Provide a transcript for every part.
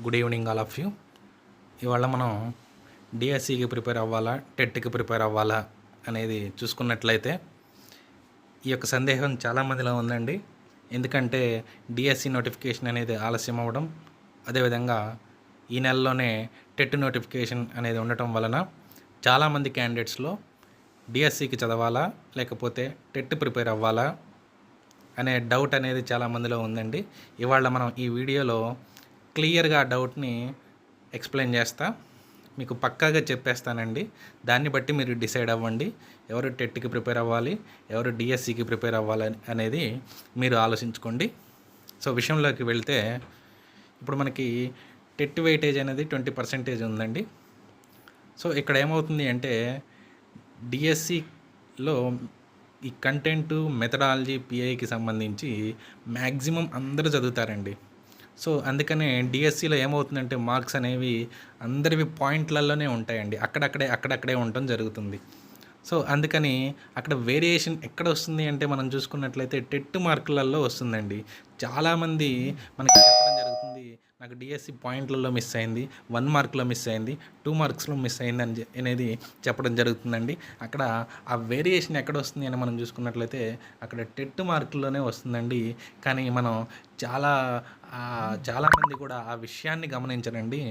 Good evening all of you ఇవాళ మనం డిఎస్సికి ప్రిపేర్ అవ్వాలా టెట్కి ప్రిపేర్ అవ్వాలా అనేది చూసుకున్నట్లయితే ఈ యొక్క సందేహం చాలామందిలో ఉందండి. ఎందుకంటే డిఎస్సి నోటిఫికేషన్ అనేది ఆలస్యం అవ్వడం అదేవిధంగా ఈ నెలలోనే టెట్ నోటిఫికేషన్ అనేది ఉండటం వలన చాలామంది క్యాండిడేట్స్లో డిఎస్సికి చదవాలా లేకపోతే టెట్ ప్రిపేర్ అవ్వాలా అనే డౌట్ అనేది చాలామందిలో ఉందండి. ఇవాళ మనం ఈ వీడియోలో క్లియర్గా ఆ డౌట్ని ఎక్స్ప్లెయిన్ చేస్తా. మీకు పక్కాగా చెప్పేస్తానండి. దాన్ని బట్టి మీరు డిసైడ్ అవ్వండి. ఎవరు టెట్కి ప్రిపేర్ అవ్వాలి ఎవరు డిఎస్సికి ప్రిపేర్ అవ్వాలి అనేది మీరు ఆలోచించుకోండి. సో విషయంలోకి వెళ్తే ఇప్పుడు మనకి టెట్ వెయిటేజ్ అనేది ట్వంటీ పర్సెంటేజ్ ఉందండి. సో ఇక్కడ ఏమవుతుంది అంటే డిఎస్సిలో ఈ కంటెంట్ మెథడాలజీ పిఐకి సంబంధించి మ్యాక్సిమం అందరూ చదువుతారండి. సో అందుకనే డిఎస్సిలో ఏమవుతుందంటే మార్క్స్ అనేవి అందరివి పాయింట్లలోనే ఉంటాయండి. అక్కడక్కడే అక్కడక్కడే ఉండటం జరుగుతుంది. సో అందుకని అక్కడ వేరియేషన్ ఎక్కడ వస్తుంది అంటే మనం చూసుకున్నట్లయితే టెట్ మార్కులలో వస్తుందండి. చాలామంది మనకి చెప్పడం నాకు డిఎస్సి పాయింట్లలో మిస్ అయింది వన్ మార్క్లో మిస్ అయింది టూ మార్క్స్లో మిస్ అయింది అని అనేది చెప్పడం జరుగుతుందండి. అక్కడ ఆ వేరియేషన్ ఎక్కడ వస్తుంది అని మనం చూసుకున్నట్లయితే అక్కడ టెట్ మార్కుల్లోనే వస్తుందండి. కానీ మనం చాలా చాలామంది కూడా ఆ విషయాన్ని గమనించరండి.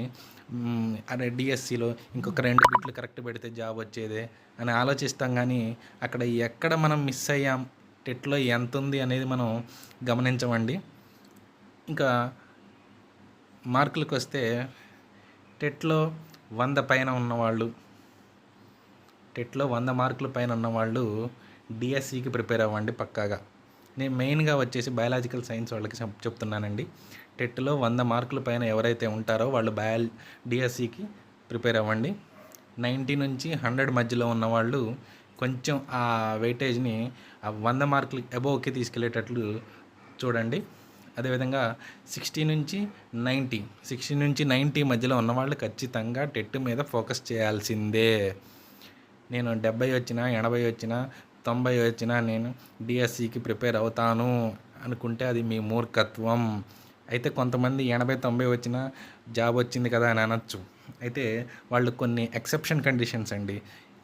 మ్, అరే డిఎస్సిలో ఇంకొక రెండు బిట్లు కరెక్ట్ పెడితే జాబ్ వచ్చేదే అని ఆలోచిస్తాం కానీ అక్కడ ఎక్కడ మనం మిస్ అయ్యాం టెట్లో ఎంత ఉంది అనేది మనం గమనించమండి. ఇంకా మార్కులకు వస్తే టెట్లో వంద పైన ఉన్నవాళ్ళు టెట్లో వంద మార్కుల పైన ఉన్నవాళ్ళు డిఎస్సికి ప్రిపేర్ అవ్వండి పక్కాగా. నేను మెయిన్గా వచ్చేసి బయాలజికల్ సైన్స్ వాళ్ళకి చెప్ చెప్తున్నానండి. టెట్లో వంద మార్కుల పైన ఎవరైతే ఉంటారో వాళ్ళు బయాల్ డిఎస్సికి ప్రిపేర్ అవ్వండి. నైంటీ నుంచి హండ్రెడ్ మధ్యలో ఉన్నవాళ్ళు కొంచెం ఆ వెయిటేజ్ని ఆ వంద మార్కులు అబోవ్కి తీసుకెళ్ళేటట్లు చూడండి. అదేవిధంగా సిక్స్టీ నుంచి నైంటీ సిక్స్టీ నుంచి నైంటీ మధ్యలో ఉన్నవాళ్ళు ఖచ్చితంగా టెట్ మీద ఫోకస్ చేయాల్సిందే. నేను డెబ్బై వచ్చినా ఎనభై వచ్చినా తొంభై వచ్చినా నేను డిఎస్సికి ప్రిపేర్ అవుతాను అనుకుంటే అది మీ మూర్ఖత్వం. అయితే కొంతమంది ఎనభై తొంభై వచ్చినా జాబ్ వచ్చింది కదా అని అనొచ్చు. అయితే వాళ్ళు కొన్ని ఎక్సెప్షన్ కండిషన్స్ అండి.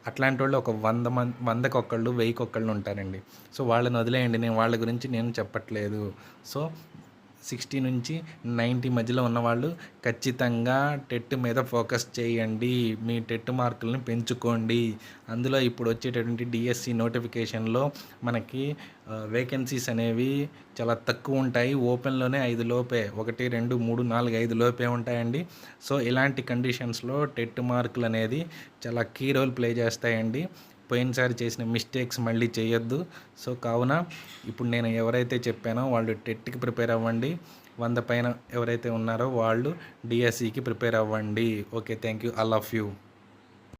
అట్లాంటి వాళ్ళు ఒక వంద మంది వందకి ఒక్కళ్ళు వెయ్యికి ఒక్కళ్ళు ఉంటారండి. సో వాళ్ళని వదిలేయండి నేను వాళ్ళ గురించి నేను చెప్పట్లేదు. సో సిక్స్టీ నుంచి నైంటీ మధ్యలో ఉన్నవాళ్ళు ఖచ్చితంగా టెట్ మీద ఫోకస్ చేయండి. మీ టెట్ మార్కులను పెంచుకోండి. అందులో ఇప్పుడు వచ్చేటటువంటి డిఎస్సి నోటిఫికేషన్లో మనకి వేకెన్సీస్ అనేవి చాలా తక్కువ ఉంటాయి. ఓపెన్లోనే ఐదు లోపే ఒకటి రెండు మూడు నాలుగు ఐదు లోపే ఉంటాయండి. సో ఇలాంటి కండిషన్స్లో టెట్ మార్కులు అనేది చాలా కీ రోల్ ప్లే చేస్తాయండి. పోయినసారి చేసిన మిస్టేక్స్ మళ్ళీ చేయొద్దు. సో కావున ఇప్పుడు నేను ఎవరైతే చెప్పానో వాళ్ళు టెట్కి ప్రిపేర్ అవ్వండి. వంద పైన ఎవరైతే ఉన్నారో వాళ్ళు డిఎస్సికి ప్రిపేర్ అవ్వండి. Okay thank you all of you.